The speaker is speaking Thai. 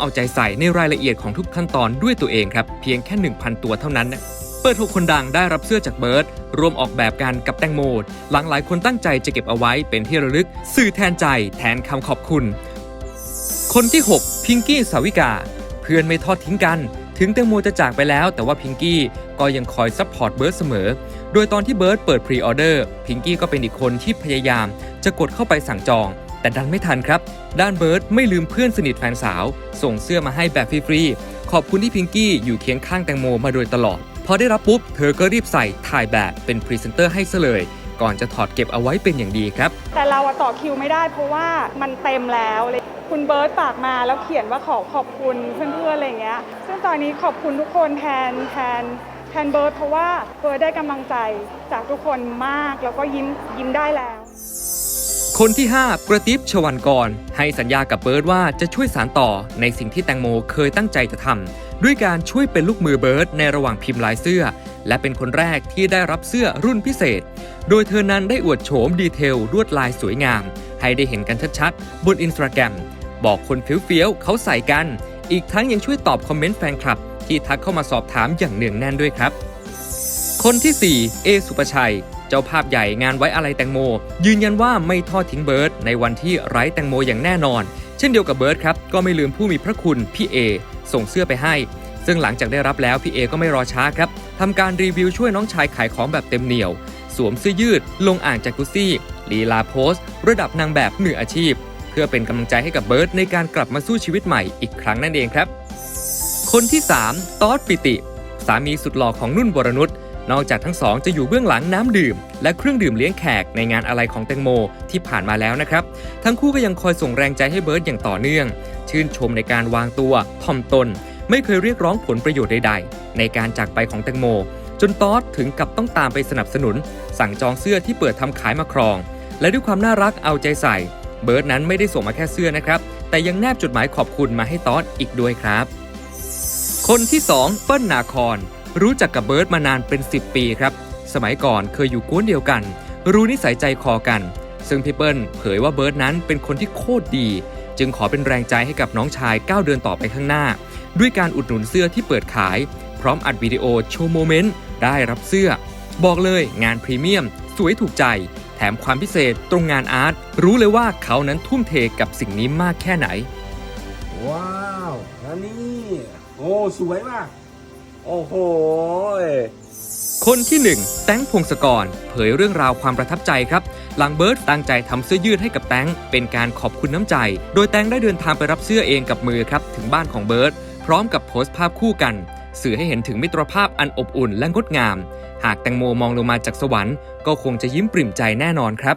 เอาใจใส่ในรายละเอียดของทุกขั้นตอนด้วยตัวเองครับ เพียงแค่ 1,000 ตัวเท่านั้น เปิดหกคนดังได้รับเสื้อจากเบิร์ดร่วมออกแบบกันกับแตงโมหลังหลายคนตั้งใจจะเก็บเอาไว้เป็นที่ระลึก สื่อแทนใจแทนคำขอบคุณ คนที่ 6 พิงกี้สาวิกา เพื่อนไม่ทอดทิ้งกัน ถึงแตงโมจะจากไปแล้ว แต่ว่าพิงกี้ก็ยังคอยซัพพอร์ตเบิร์ดเสมอ โดยตอนที่เบิร์ดเปิดพรีออเดอร์พิงกี้ก็เป็นอีกคนที่พยายามจะกดเข้าไปสั่งจอง แต่ดันไม่ทันครับ ด้านเบิร์ดไม่ลืมเพื่อนสนิทแฟนสาว ส่งเสื้อมาให้แบบฟรีๆ ขอบคุณที่พิงกี้อยู่เคียงข้างแตงโมมาโดยตลอด พอได้รับปุ๊บ เธอก็รีบใส่ถ่ายแบบเป็นพรีเซนเตอร์ให้ซะเลย ก่อนจะถอดเก็บเอาไว้เป็นอย่างดีครับ แต่เราอะต่อคิวไม่ได้เพราะว่ามันเต็มแล้วเลยคุณเบิร์ตฝากมาแล้วเขียนว่าขอขอบคุณเพื่อนๆอะไรเงี้ย ซึ่งตอนนี้ขอบคุณทุกคนแทนแทนแทนเบิร์ตเพราะว่าเบิร์ตได้กำลังใจจากทุกคนมากแล้วก็ยิ้มยิ้มได้แล้ว คนที่ 5 กระติบชวันกร ให้สัญญากับเบิร์ดว่าจะช่วยสารต่อในสิ่งที่แตงโมเคยตั้งใจจะทำด้วยการช่วยเป็นลูกมือเบิร์ดในระหว่างพิมพ์ลายเสื้อ และเป็นคนแรกที่ได้รับเสื้อรุ่นพิเศษ โดยเธอนั้นได้อวดโฉมดีเทลลวดลายสวยงาม ให้ได้เห็นกันชัดๆ บนอินสตาแกรมบอกคนเฟี้ยวๆเขาใส่กัน อีกทั้งยังช่วยตอบคอมเมนต์แฟนคลับ ที่ทักเข้ามาสอบถามอย่างเนืองแน่นด้วยครับ คนที่ 4 เอสุปชัย เจ้าภาพใหญ่งานไว้อะไรแตงโม ยืนยันว่าไม่ทอดทิ้งเบิร์ดในวันที่ไร้แตงโมอย่างแน่นอน เช่นเดียวกับเบิร์ดครับก็ไม่ลืมผู้มีพระคุณพี่เอส่งเสื้อไปให้ ซึ่งหลังจากได้รับแล้วพี่เอก็ไม่รอช้าครับทำการรีวิวช่วยน้องชายขายของแบบเต็มเหนียว สวมเสื้อยืด ลงอ่างจากกุซี่ลีลาโพสระดับนางแบบมืออาชีพ เพื่อเป็นกำลังใจให้กับเบิร์ดในการกลับมาสู้ชีวิตใหม่อีกครั้งนั่นเองครับ คนที่ 3 ตอดปิติ สามีสุดหล่อของนุ่นวรนุช นอกจากทั้งสองจะอยู่เบื้องหลังน้ำดื่ม และเครื่องดื่มเลี้ยงแขกในงานอะไรของแตงโมที่ผ่านมาแล้วนะครับ ทั้งคู่ก็ยังคอยส่งแรงใจให้เบิร์ดอย่างต่อเนื่อง ชื่นชมในการวางตัวถ่อมตน ไม่เคยเรียกร้องผลประโยชน์ใดๆ ในการจากไปของแตงโม จนตอดถึงกับต้องตามไปสนับสนุน สั่งจองเสื้อที่เปิดทำขายมาครอง และด้วยความน่ารักเอาใจใส่ เบิร์ดนั้นไม่ได้ส่งมาแค่เสื้อนะครับแต่ยังแนบจดหมายขอบคุณมาให้ตอดอีกด้วยครับ คนที่ 2 เปิ้ลนาคอน รู้จักกับเบิร์ดมานานเป็น 10 ปีครับ สมัยก่อนเคยอยู่กวนเดียวกัน รู้นิสัยใจคอกัน ซึ่งพี่เปิ้ลเผยว่าเบิร์ดนั้นเป็นคนที่โคตรดี จึงขอเป็นแรงใจให้กับน้องชายก้าวเดินต่อไปข้างหน้า ด้วยการอุดหนุนเสื้อที่เปิดขาย พร้อมอัดวิดีโอโชว์โมเมนต์ได้รับเสื้อ บอกเลยงานพรีเมียม สวยถูกใจ แถมความพิเศษตรงงานอาร์ตรู้เลยว่าเขานั้นทุ่มเทกับสิ่งนี้มากแค่ไหน ว้าวแล้วนี่โอ้ สวยมาก โอ้โห คนที่ 1 แตงพงศกร เผยเรื่องราวความประทับใจครับ หลังเบิร์ตตั้งใจทำเสื้อยืดให้กับแตงเป็นการขอบคุณน้ำใจ โดยแตงได้เดินทางไปรับเสื้อเองกับมือครับ ถึงบ้านของเบิร์ตพร้อมกับโพสต์ภาพคู่กัน สื่อให้เห็นถึงมิตรภาพอันอบอุ่นและงดงาม หากแตงโมมองลงมาจากสวรรค์ ก็คงจะยิ้มปริ่มใจแน่นอนครับ